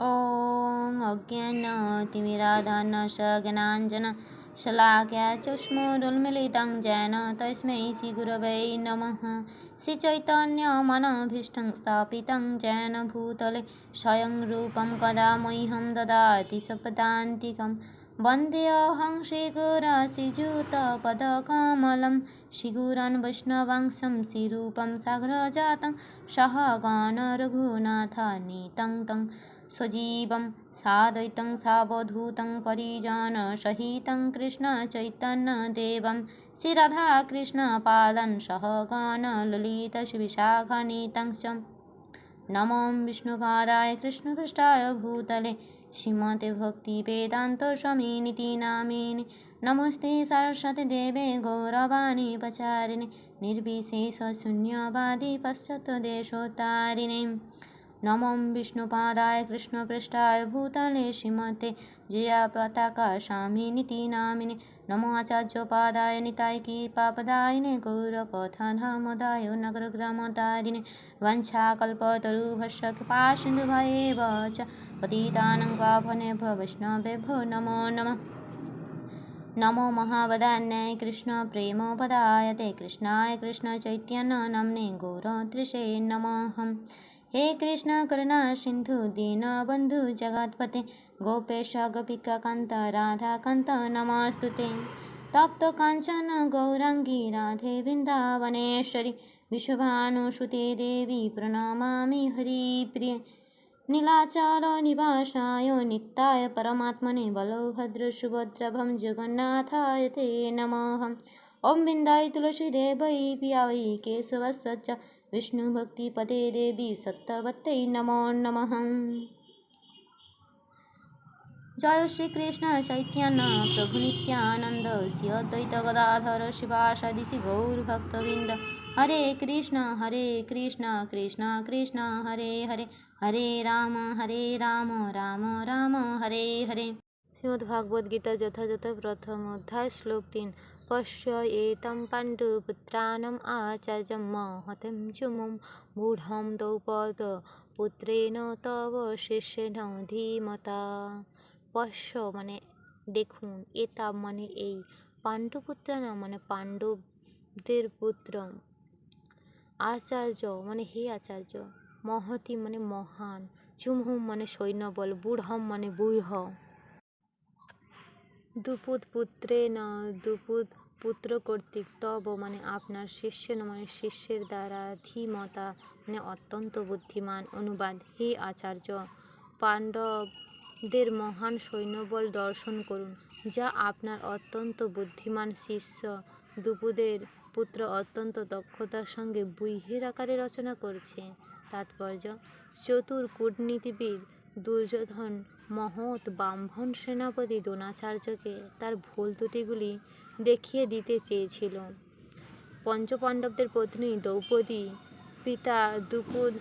ॐ अज्ञानतिमिराधानश ज्ञानाञ्जन शलाक्या चष्मुरुन्मिलितं येन तस्मै श्रीगुरवै नमः श्रीचैतन्यमनभीष्टं स्थापितं येन भूतले स्वयं रूपं कदा मह्यं ददाति सपदान्तिकं वन्देऽहं श्रीगुरश्रीयुतपदकमलं श्रीगुरन् वैष्णवांशं श्रीरूपं साग्रजातं सह रघुनाथानीतं तं सजीवं साद्वैतं सावधूतं परिजनसहितं कृष्णचैतन्यदेवं श्रीराधाकृष्णपादान् सह गणललितविशाखानीतं च नमो विष्णुपादाय कृष्णपृष्ठाय भूतले श्रीमते भक्तिवेदान्तस्वामिनिति नामिने नमस्ते सरस्वती देवे गौरवाणी पचारिणे निर्विशेषशून्यवादी पाश्चात्यदेशोत्तारिणे नमो विष्णुपादाय कृष्णपृष्ठाय भूतले श्रीमते जया पताका स्वामिनिति नामिने नमो आचार्यपादाय निताय की पापदायिने गौरकथाधामदाय नगरग्रामदारिणे वंशाकल्पतरुभस्य कृपासिन्धुभयेव च पतितानं पावनेभ्यो वैष्णवेभ्यो नमो नमः नमो महावदान्याय कृष्णप्रेमपदाय ते कृष्णाय कृष्णचैतन्यनाम्ने गौरतृषे नमः हे कृष्ण करुणा सिन्धु दीनबन्धु जगत्पते गोपेश गोपिकान्त राधाकान्त नमस्तु ते तप्तकाञ्चन गौराङ्गी राधे वृन्दावनेश्वरि विश्वभानुसुते देवी प्रणमामि हरिप्रिये नीलाचलनिवासाय नित्याय परमात्मने बलभद्रसुभद्रभं जगन्नाथाय ते नमः ॐ बिन्दाय तुलसीदेवै पियावै केशवस्य च विष्णुभक्तिपदे देवी सत्यवत्यै नमो नमः जय श्रीकृष्ण चैतन्य प्रभु नित्यानन्द श्री अद्वैत गदाधर शिवासादि श्री गौरभक्तवृन्द हरे कृष्ण हरे कृष्ण कृष्ण कृष्ण हरे हरे হরে রাম হরে রাম রাম রাম হরে হরে শ্রীমদ্ ভাগবত গীতা যথাযথ প্রথম অধ্যায় শ্লোক তিন এতম পাণ্ডুপুত্রাণম আচার্যম মহতম চুমম মূঢ়ম দৌপদ পুত্রেণ তব শিষ্যেন ধীমতা পশ্য মানে দেখুন এতাম মানে এই পাণ্ডুপুত্রানা মানে পাণ্ডবদের পুত্র আচার্য মানে হে আচার্য মহতি মানে মহান চুমহুম মানে সৈন্যবল বুড়হম মানে বুইহ দুপুত পুত্রে ন দুপুত পুত্র কর্তৃক তব মানে আপনার শিষ্য মানে শিষ্যের দ্বারা ধীমতা মানে অত্যন্ত বুদ্ধিমান, অনুবাদ। হে আচার্য, পাণ্ডবদের মহান সৈন্যবল দর্শন করুন, যা আপনার অত্যন্ত বুদ্ধিমান শিষ্য। দুপুদের পুত্র অত্যন্ত দক্ষতার সঙ্গে বুইহের আকারে রচনা করছে। তাৎপর্য, চতুর কূটনীতিবিদ দুর্যোধন, মহৎ ব্রাহ্মণ সেনাপতি দ্রোণাচার্যকে তার ভুল ত্রুটিগুলি দেখিয়ে দিতে চেয়েছিল। পঞ্চপাণ্ডবদের পত্নী দ্রৌপদী পিতা দুপুদ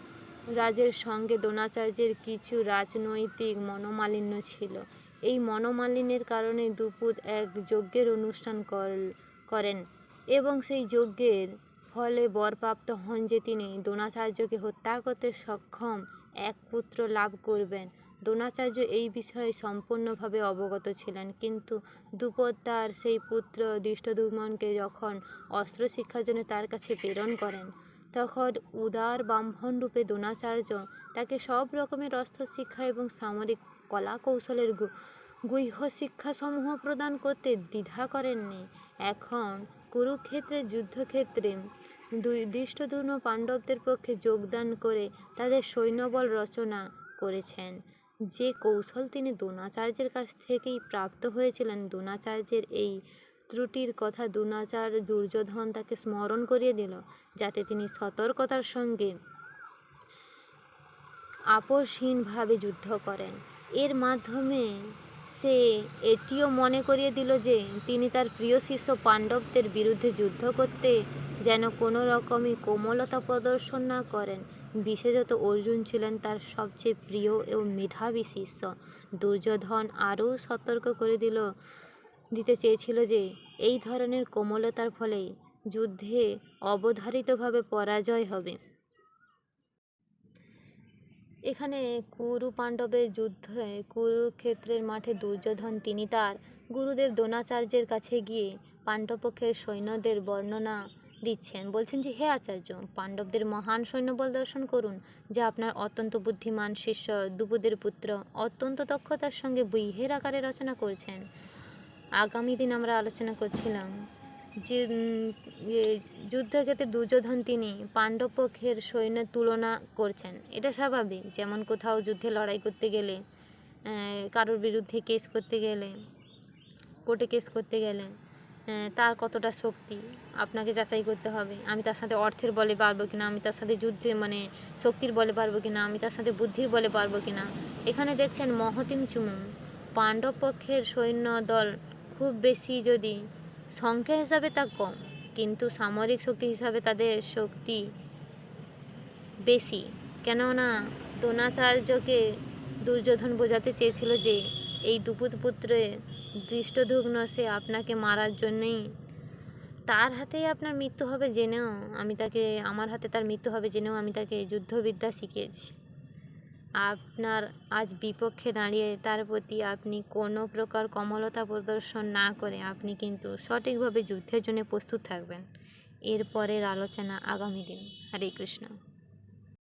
রাজের সঙ্গে দ্রোণাচার্যের কিছু রাজনৈতিক মনোমালিন্য ছিল। এই মনোমালিন্যের কারণে দুপুদ এক যজ্ঞের অনুষ্ঠান করেন এবং সেই যজ্ঞের ফলে বরপ্রাপ্ত হন যে তিনি দ্রোণাচার্যকে হত্যা করতে সক্ষম এক পুত্র লাভ করবেন। দ্রোণাচার্য এই বিষয়ে সম্পূর্ণভাবে অবগত ছিলেন, কিন্তু দ্রুপদ তার সেই পুত্র দৃষ্টদুম্নকে যখন অস্ত্র শিক্ষার জন্য তার কাছে প্রেরণ করেন, তখন উদার ব্রাহ্মণ রূপে দ্রোণাচার্য তাকে সব রকমের অস্ত্র শিক্ষা এবং সামরিক কলা কৌশলের গুহ্য শিক্ষাসমূহ প্রদান করতে দ্বিধা করেননি। এখন কুরুক্ষেত্রে, যুদ্ধক্ষেত্রে দুই পাণ্ডবদের পক্ষে যোগদান করে তাদের সৈন্যবল রচনা করেছেন। যে কৌশল তিনি দ্রোণাচার্যের কাছ থেকেই প্রাপ্ত হয়েছিলেন, দ্রোণাচার্যের এই ত্রুটির কথা দ্রোণাচার্য দুর্যোধন তাকে স্মরণ করিয়ে দিল, যাতে তিনি সতর্কতার সঙ্গে আপসহীনভাবে যুদ্ধ করেন। এর মাধ্যমে সে এটিও মনে করিয়ে দিল যে তিনি তার প্রিয় শিষ্য পাণ্ডবদের বিরুদ্ধে যুদ্ধ করতে যেন কোনো রকমই কোমলতা প্রদর্শন না করেন। বিশেষত অর্জুন ছিলেন তার সবচেয়ে প্রিয় এবং মেধাবী শিষ্য। দুর্যোধন আরও সতর্ক করে দিল, দিতে চেয়েছিল যে এই ধরনের কোমলতার ফলে যুদ্ধে অবধারিতভাবে পরাজয় হবে। এখানে কুরু পাণ্ডবের যুদ্ধে কুরুক্ষেত্রের মাঠে দুর্যোধন, তিনি তার গুরুদেব দ্রোণাচার্যের কাছে গিয়ে পাণ্ডবপক্ষের সৈন্যদের বর্ণনা দিচ্ছেন। বলছেন যে, হে আচার্য, পাণ্ডবদের মহান সৈন্যবল দর্শন করুন, যা আপনার অত্যন্ত বুদ্ধিমান শিষ্য দুপুদের পুত্র অত্যন্ত দক্ষতার সঙ্গে বৈহের আকারে রচনা করছেন। আগামী দিন আমরা আলোচনা করছিলাম যে যুদ্ধক্ষেত্রে দুর্যোধন তিনি পাণ্ডব পক্ষের সৈন্যের তুলনা করছেন। এটা স্বাভাবিক, যেমন কোথাও যুদ্ধে লড়াই করতে গেলে কারোর বিরুদ্ধে কেস করতে গেলে, কোর্টে কেস করতে গেলে তার কতটা শক্তি, আপনাকে যাচাই করতে হবে। আমি তার সাথে অর্থের বলে পারব কিনা, আমি তার সাথে যুদ্ধে মানে শক্তির বলে পারব কিনা, আমি তার সাথে বুদ্ধির বলে পারব কিনা। এখানে দেখছেন মহতিম চুমুম পাণ্ডব পক্ষের সৈন্য দল খুব বেশি যদি সংখ্যা হিসাবে তা কম, কিন্তু সামরিক শক্তি হিসাবে তাদের শক্তি বেশি। কেননা, দ্রোণাচার্যকে দুর্যোধন বোঝাতে চেয়েছিল যে, এই দুপুত পুত্রে দৃষ্টধুগ্ন সে আপনাকে মারার জন্যেই তার হাতেই আপনার মৃত্যু হবে জেনেও আমি তাকে, আমার হাতে তার মৃত্যু হবে জেনেও আমি তাকে যুদ্ধবিদ্যা শিখিয়েছি। আপনার আজ বিপক্ষে দাঁড়িয়ে তার প্রতি আপনি কোনো প্রকার কমলতা প্রদর্শন না করে আপনি কিন্তু সঠিকভাবে যুদ্ধের জন্য প্রস্তুত থাকবেন। এরপরের আলোচনা আগামী দিন। হরে কৃষ্ণ।